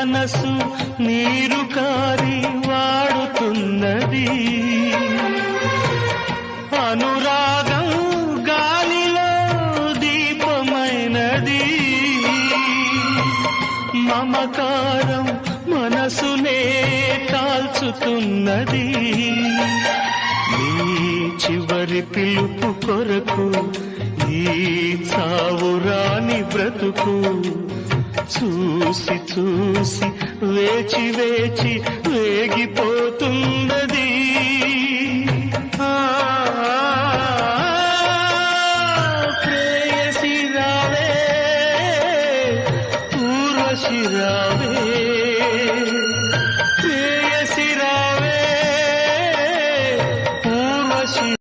మనసు నీరు కారి వాడుతున్నది. అనురాగం గాలిలో దీపమైనది. మమకారం మనసునే కాల్చుతున్నది. చివరి పిలుపు కొరకు ఈ చావురాని బ్రతుకు చూసి చూసి వేచి వేచి వేగిపోతున్నది. ప్రేయసి రావే పూర్వశిరావే